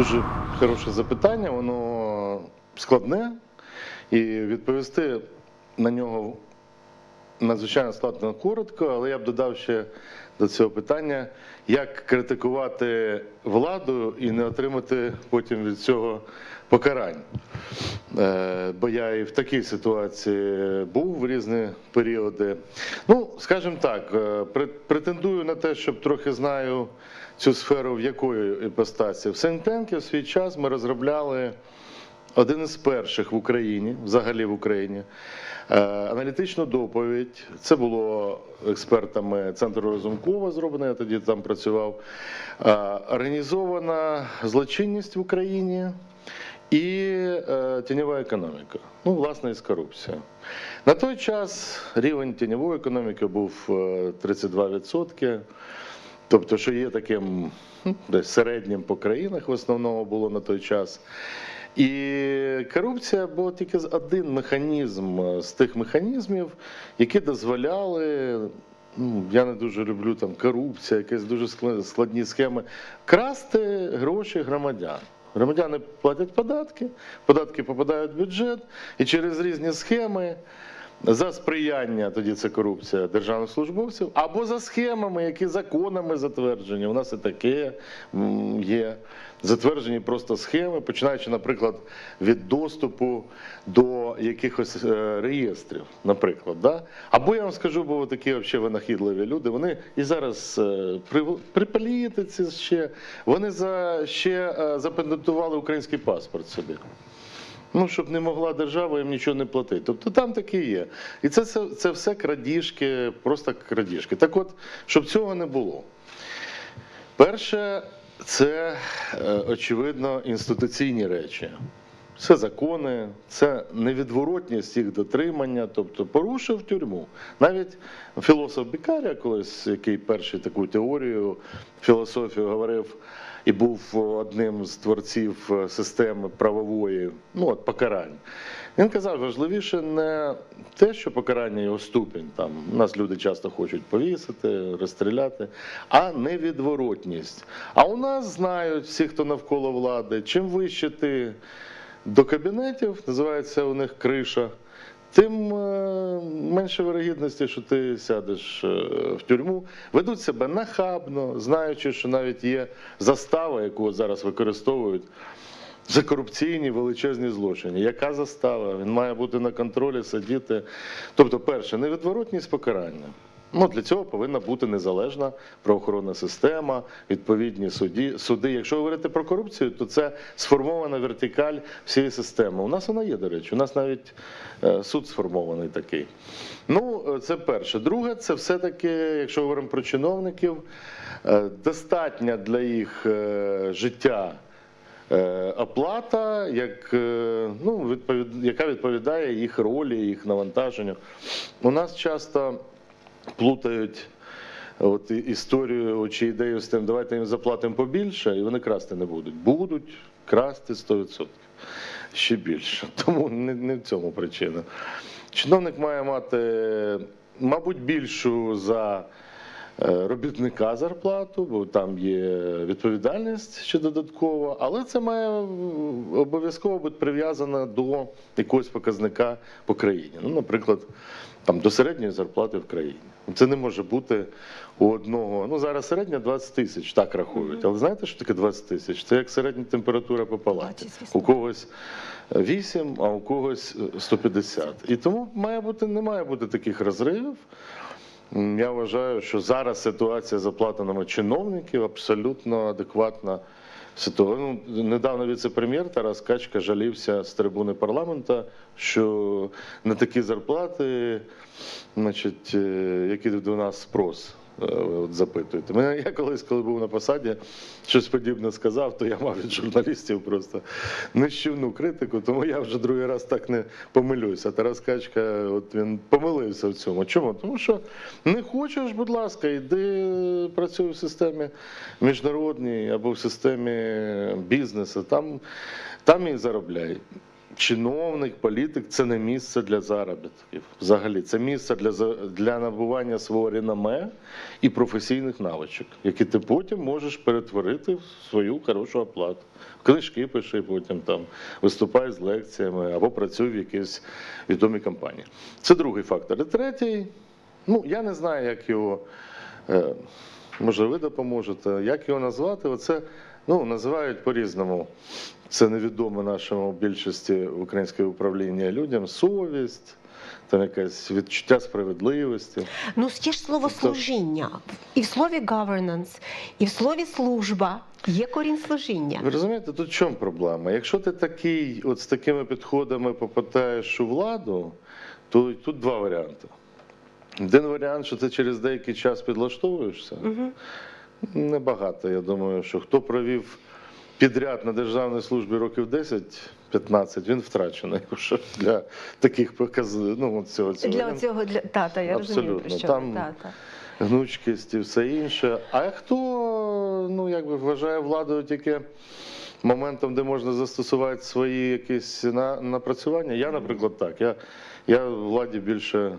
Дуже хороше запитання, воно складне, і відповісти на нього надзвичайно складно коротко, але я б додав ще до цього питання, як критикувати владу і не отримати потім від цього покарань. Е, Бо я і в такій ситуації був в різні періоди. Ну, скажімо так, е, претендую на те, щоб трохи знаю цю сферу, в якої іпостасі. В Сентенкі в свій час ми розробляли один із перших в Україні, взагалі в Україні, е, аналітичну доповідь. Це було експертами Центру Розумкова зроблено, я тоді там працював. Е, Організована злочинність в Україні і е, тіньова економіка. Ну, власне, із корупція. На той час рівень тіньової економіки був е, 32%. Тобто, що є таким десь середнім по країнах в основному було на той час. І корупція була тільки один механізм з тих механізмів, які дозволяли. Ну, я не дуже люблю там корупція, якісь дуже скла- складні схеми. Красти гроші громадян. Громадяни платять податки, податки попадають в бюджет, і через різні схеми за сприяння, тоді це корупція державних службовців, або за схемами, які законами затверджені. У нас і таке є. Затверджені просто схеми, починаючи, наприклад, від доступу до якихось е, реєстрів, наприклад. Да? Або я вам скажу, бо такі взагалі винахідливі люди, вони і зараз е, при, політиці ще, вони за, ще е, запатентували український паспорт собі. Ну, щоб не могла держава їм нічого не платити. Тобто там таке є. І це, це, це все крадіжки, просто крадіжки. Так от, щоб цього не було. Перше, це е, очевидно інституційні речі. Це закони, це невідворотність їх дотримання, тобто порушив тюрму. Навіть філософ Бікарія, колись, який перший таку теорію філософію говорив і був одним з творців е, системи правової, ну от покарань. Він казав, важливіше не те, що покарання його ступінь. Там нас люди часто хочуть повісити, розстріляти, а невідворотність. А у нас знають всі, хто навколо влади, чим вище ти до кабінетів, називається у них криша, тим е, менше вирогідності, що ти сядеш е, в тюрму. Ведуть себе нахабно, знаючи, що навіть є застава, яку зараз використовують. За корупційні величезні злочини. Яка застава? Він має бути на контролі, сидіти. Тобто, перше, невідворотність покарання. Ну, для цього повинна бути незалежна правоохоронна система, відповідні суді, суди. Якщо говорити про корупцію, то це сформована вертикаль всієї системи. У нас вона є, до речі, у нас навіть е, суд сформований такий. Ну, е, це перше. Друге, це все-таки, якщо говоримо про чиновників, е, достатня для їх життя. Оплата, як, ну, відповід, яка відповідає їх ролі, їх навантаженню. У нас часто плутають от, історію чи ідею з тим, давайте їм заплатимо побільше, і вони красти не будуть. Будуть красти 100%. Ще більше. Тому не, не в цьому причина. Чиновник має мати, мабуть, більшу за е, робітника зарплату, бо там є відповідальність ще додаткова, але це має обов'язково бути прив'язано до якогось показника по країні. Ну, наприклад, там до середньої зарплати в країні. Це не може бути у одного. Ну зараз середня 20 тисяч, так рахують. Але знаєте, що таке 20 тисяч? Це як середня температура по палаті. У когось 8, а у когось 150. І тому має бути, не має бути таких розривів. Я вважаю, що зараз ситуація з оплатами чиновників абсолютно адекватна. Ситуація. Ну, недавно віце-прем'єр Тарас Качка жалівся з трибуни парламенту, що на такі зарплати, значить, е, які до нас спрос. Е, ви От запитуєте. Мене я колись, коли був на посаді, щось подібне сказав, то я мав від журналістів просто нищівну критику, тому я вже другий раз так не помилюся. Тарас Качка, от він помилився в цьому. Чому? Тому що не хочеш, будь ласка, йди працюй в системі міжнародній або в системі бізнесу. Там, там і заробляй. Чиновник, політик це не місце для заробітків. Взагалі, це місце для, для набування свого реноме і професійних навичок, які ти потім можеш перетворити в свою хорошу оплату. Книжки пиши, потім там виступай з лекціями або працюй в якійсь відомій компанії. Це другий фактор. І третій, ну я не знаю, як його. Е, може, ви допоможете. Як його назвати? Оце ну, називають по-різному. Це невідомо нашому більшості українського управління людям. Совість, там якесь відчуття справедливості. Ну, є ж слово Тобто- служіння. І в слові governance, і в слові служба є корінь служіння. Ви розумієте, тут в чому проблема? Якщо ти такий, от з такими підходами попадаєш у владу, то тут два варіанти. Один варіант, що ти через деякий час підлаштовуєшся. Угу. Небагато. Я думаю, що хто провів підряд на державній службі років 10-15, він втрачений вже для таких показів. Ну, цього, цього. Для цього для тата, я розумію, про що Там- ви. Та, та. гнучкість і все інше. А хто ну, якби вважає владою тільки моментом, де можна застосувати свої якісь на, напрацювання? Я, наприклад, так. Я, я владі більше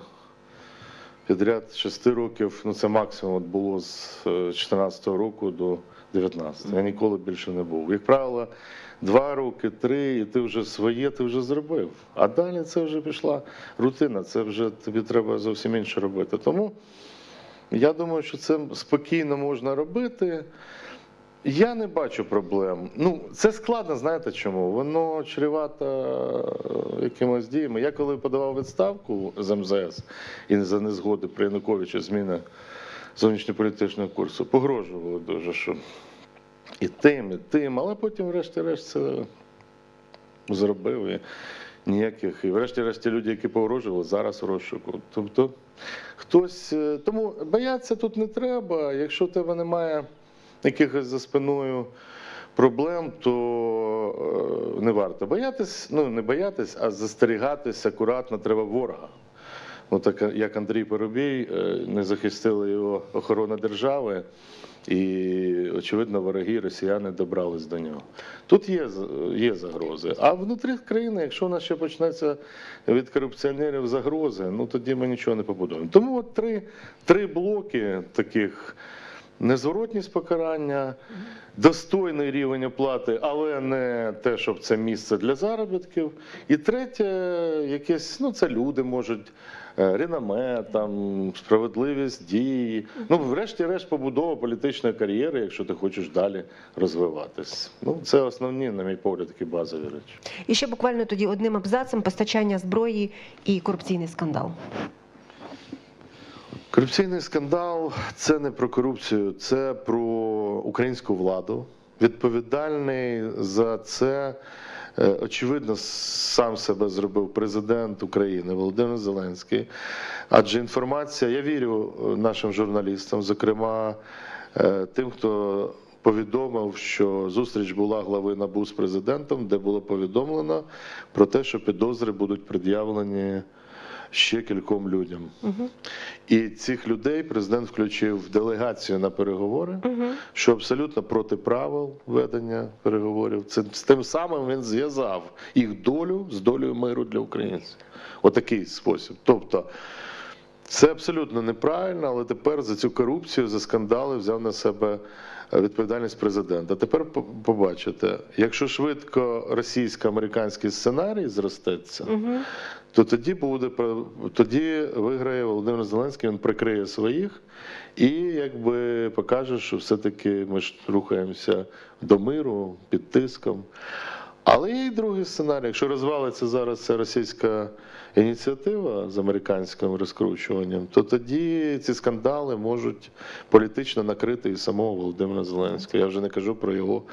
підряд 6 років, ну це максимум от було з 2014 року до 19. Я ніколи більше не був. Як правило, два роки, три, і ти вже своє, ти вже зробив. А далі це вже пішла рутина, це вже тобі треба зовсім інше робити. Тому я думаю, що це спокійно можна робити. Я не бачу проблем. Ну, це складно, знаєте чому? Воно чревато е, якимось діями. Я коли подавав відставку з МЗС і за незгоди при Януковичу зміни зовнішньополітичного курсу, погрожували дуже, що і тим, і тим, але потім, врешті-решт, це зробив. І ніяких. І врешті-решт люди, які погрожували, зараз в розшуку. Тобто хтось. е, Тому боятися тут не треба. Якщо в тебе немає якихось за спиною проблем, то е, не варто боятись, ну не боятись, а застерігатись акуратно треба ворога. Ну, так як Андрій Поробій, е, не захистила його охорона держави, і, очевидно, вороги росіяни добрались до нього. Тут є, є загрози. А внутрі країни, якщо у нас ще почнеться від корупціонерів загрози, ну тоді ми нічого не побудуємо. Тому от три, три блоки таких. Незворотність покарання, достойний рівень оплати, але не те, щоб це місце для заробітків. І третє, якесь, ну це люди можуть, е, реноме, там, справедливість дії. Ну, врешті-решт, побудова політичної кар'єри, якщо ти хочеш далі розвиватись. Ну, це основні, на мій погляд, такі базові речі. І ще буквально тоді одним абзацем постачання зброї і корупційний скандал. Корупційний скандал це не про корупцію, це про українську владу. Відповідальний за це, е, очевидно, сам себе зробив президент України Володимир Зеленський. Адже інформація, я вірю е, нашим журналістам, зокрема е, тим, хто повідомив, що зустріч була глави НАБУ з президентом, де було повідомлено про те, що підозри будуть пред'явлені ще кільком людям. Угу. І цих людей президент включив в делегацію на переговори, Угу. що абсолютно проти правил ведення переговорів. Це з тим самим він зв'язав їх долю з долею миру для українців. Отакий спосіб. Тобто. Це абсолютно неправильно, але тепер за цю корупцію, за скандали взяв на себе е, відповідальність президента. Тепер побачите, якщо швидко російсько-американський сценарій зростеться, Угу. То тоді буде тоді виграє Володимир Зеленський, він прикриє своїх і якби покаже, що все-таки ми ж рухаємося до миру під тиском. Але є і другий сценарій. Якщо розвалиться зараз ця російська ініціатива з американським розкручуванням, то тоді ці скандали можуть політично накрити і самого Володимира Зеленського. Я вже не кажу про його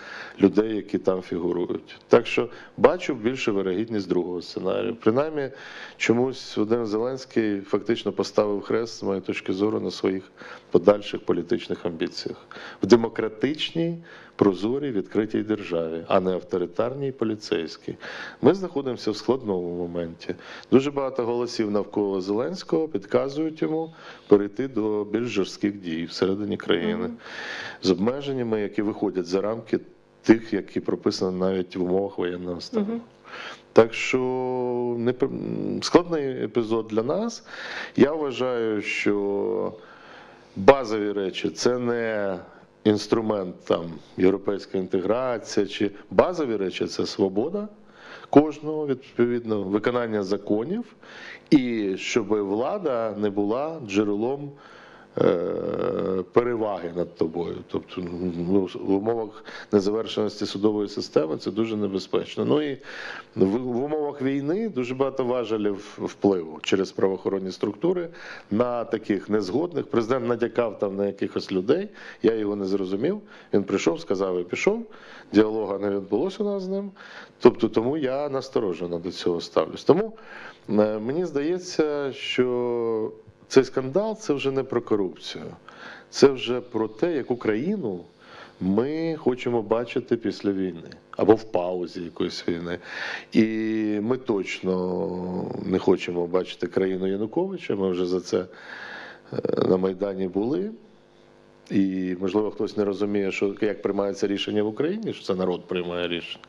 людей, які там фігурують. Так що бачу більше вирогідність другого сценарію. Принаймні, чомусь Володимир Зеленський фактично поставив хрест, з моєї точки зору, на своїх подальших політичних амбіціях в демократичній, прозорій, відкритій державі, а не авторитарній поліцейській. Ми знаходимося в складному моменті. Дуже багато голосів навколо Зеленського підказують йому перейти до більш жорстких дій всередині країни з обмеженнями, які виходять за рамки тих, які прописані навіть в умовах воєнного стану. Мгм. Так що не складний епізод для нас. Я вважаю, що базові речі це не інструмент там європейська інтеграція, чи базові речі це свобода кожного, відповідно, виконання законів, і щоб влада не була джерелом. Е, Переваги над тобою, тобто ну, в умовах незавершеності судової системи це дуже небезпечно. Ну і в, в умовах війни дуже багато важелів впливу через правоохоронні структури на таких незгодних. Президент надякав там на якихось людей. Я його не зрозумів. Він прийшов, сказав і пішов. Діалога не відбулося у нас з ним. Тобто, тому я насторожено до цього ставлюсь. Тому е, мені здається, що цей скандал це вже не про корупцію, це вже про те, яку країну ми хочемо бачити після війни або в паузі якоїсь війни. І ми точно не хочемо бачити країну Януковича. Ми вже за це е, на Майдані були. І, можливо, хтось не розуміє, що як приймається рішення в Україні, що це народ приймає рішення.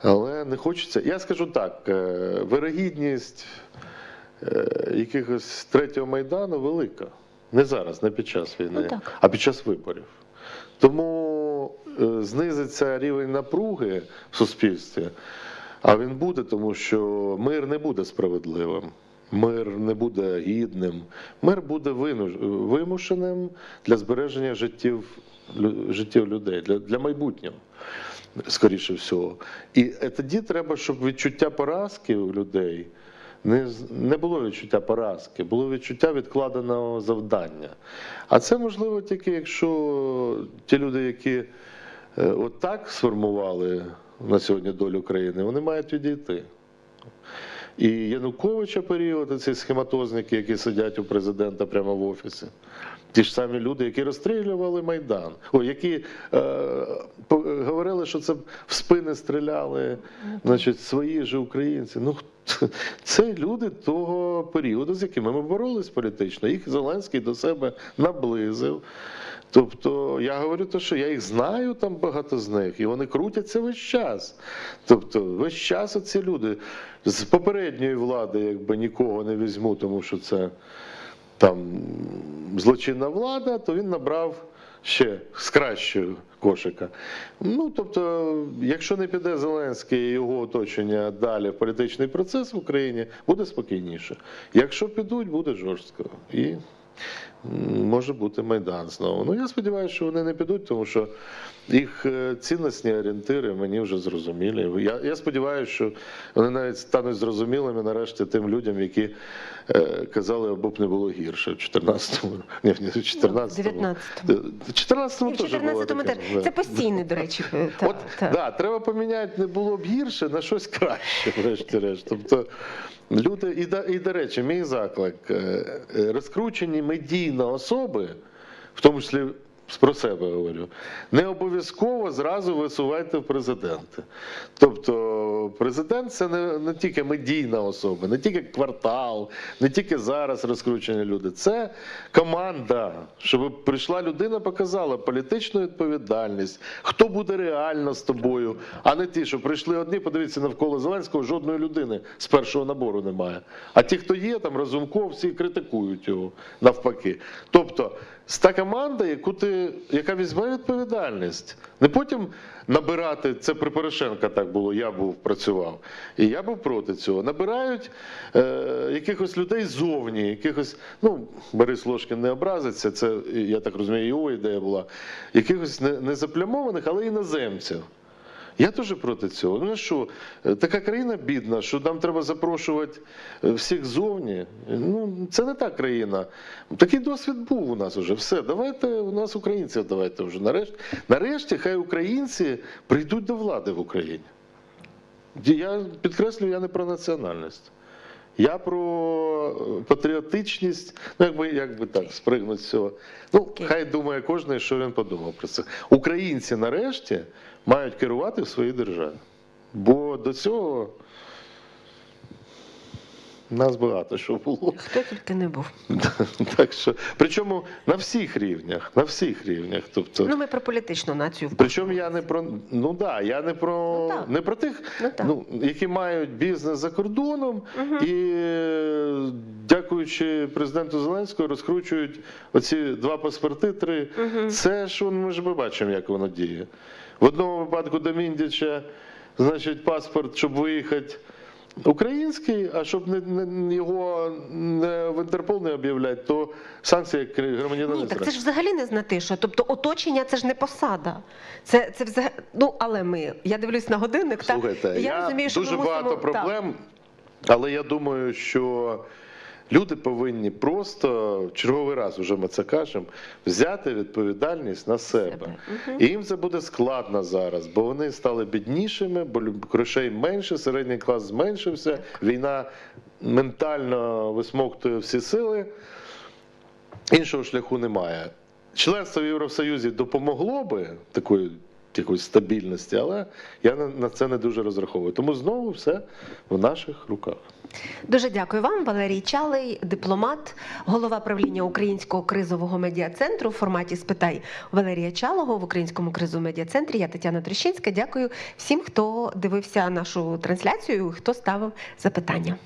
Але не хочеться. Я скажу так: е, вирогідність якихось третього майдану велика. Не зараз, не під час війни, Ну, а під час виборів. Тому е, знизиться рівень напруги в суспільстві, а він буде, тому що мир не буде справедливим. Мир не буде гідним, мир буде вимушеним для збереження життів, життів людей, для, для майбутнього, скоріше всього. І тоді треба, щоб відчуття поразки у людей не, не було відчуття поразки, було відчуття відкладеного завдання. А це можливо тільки якщо ті люди, які отак сформували на сьогодні долю країни, вони мають відійти. І Януковича період, ці схематозники, які сидять у президента прямо в офісі. Ті ж самі люди, які розстрілювали Майдан, о, які е, говорили, що це в спини стріляли, значить, свої ж українці. Ну, це люди того періоду, з якими ми боролись політично. Їх Зеленський до себе наблизив. Тобто я говорю, те, що я їх знаю там багато з них, і вони крутяться весь час. Тобто, весь час оці люди з попередньої влади, якби нікого не візьму, тому що це там злочинна влада, то він набрав ще з кращого кошика. Ну тобто, якщо не піде Зеленський і його оточення далі в політичний процес в Україні, буде спокійніше. Якщо підуть, буде жорстко. І може бути Майдан знову. Ну я сподіваюся, що вони не підуть, тому що їх е, цінностні орієнтири мені вже зрозумілі. Я, я сподіваюся, що вони навіть стануть зрозумілими нарешті тим людям, які е, казали, або б не було гірше в 14-му. Ні, в 14-му. В 19-му. В 14-му теж було 14-му таке. Це постійний, до речі. е, та- От, та. да, треба поміняти, не було б гірше на щось краще, врешті-решт. Тобто, люди, і, до- і до речі, мій заклик, е, е, розкручені особи, в тому числі про себе говорю, не обов'язково зразу висувайте в президенти. Тобто, президент це не, не тільки медійна особа, не тільки квартал, не тільки зараз розкручені люди. Це команда, щоб прийшла людина, показала політичну відповідальність, хто буде реально з тобою, а не ті, що прийшли одні, подивіться навколо Зеленського, жодної людини з першого набору немає. А ті, хто є, там Разумков, всі критикують його навпаки. Тобто, з та команда, яку ти, яка візьме відповідальність, не потім набирати це при Порошенка так було. Я був працював, і я був проти цього. Набирають е, якихось людей ззовні, якихось, ну Борис Ложкін не образиться. Це я так розумію, його ідея була. Якихось не, не заплямованих, але іноземців. Я теж проти цього. Ну що, е, така країна бідна, що нам треба запрошувати е, всіх зовні. Ну, це не та країна. Такий досвід був у нас вже. Все, давайте у нас українців, давайте вже нарешті. Нарешті хай українці прийдуть до влади в Україні. Я підкреслюю, я не про національність. Я про е, патріотичність, ну якби, як би так, спригнути з цього. Ну, хай думає кожен, що він подумав про це. Українці нарешті мають керувати в своїй державі. Бо до цього нас багато що було. Хто тільки не був. Так що, причому на всіх рівнях, на всіх рівнях. Тобто, Ну, ми про політичну націю. Причому я не про ну да, я не про Ну, не про тих, Ну, ну, які мають бізнес за кордоном і е, дякуючи президенту Зеленському, розкручують оці два паспорти. Три це ж ми ж ми бачимо, як воно діє. В одному випадку до Міндіча, значить, паспорт, щоб виїхати. Український, а щоб не, не його не в Інтерпол не об'являти, то санкції як громадянина Ні, так це ж взагалі не знатиша. Тобто оточення це ж не посада. Це, це взагалі, ну, але ми, я дивлюсь на годинник, Слухайте, та я, розумію, що дуже ми мусимо, багато так. проблем, але я думаю, що люди повинні просто в черговий раз, уже ми це кажемо, взяти відповідальність на себе. Себе. І їм це буде складно зараз, бо вони стали біднішими, бо грошей менше, середній клас зменшився, війна ментально висмоктує всі сили. Іншого шляху немає. Членство в Євросоюзі допомогло би такої якоїсь стабільності, але я на, на це не дуже розраховую. Тому знову все в наших руках. Дуже дякую вам, Валерій Чалий, дипломат, голова правління Українського кризового медіа-центру в форматі Спитай Валерія Чалого в Українському кризовому медіа-центрі. Я Тетяна Трещинська. Дякую всім, хто дивився нашу трансляцію, хто ставив запитання.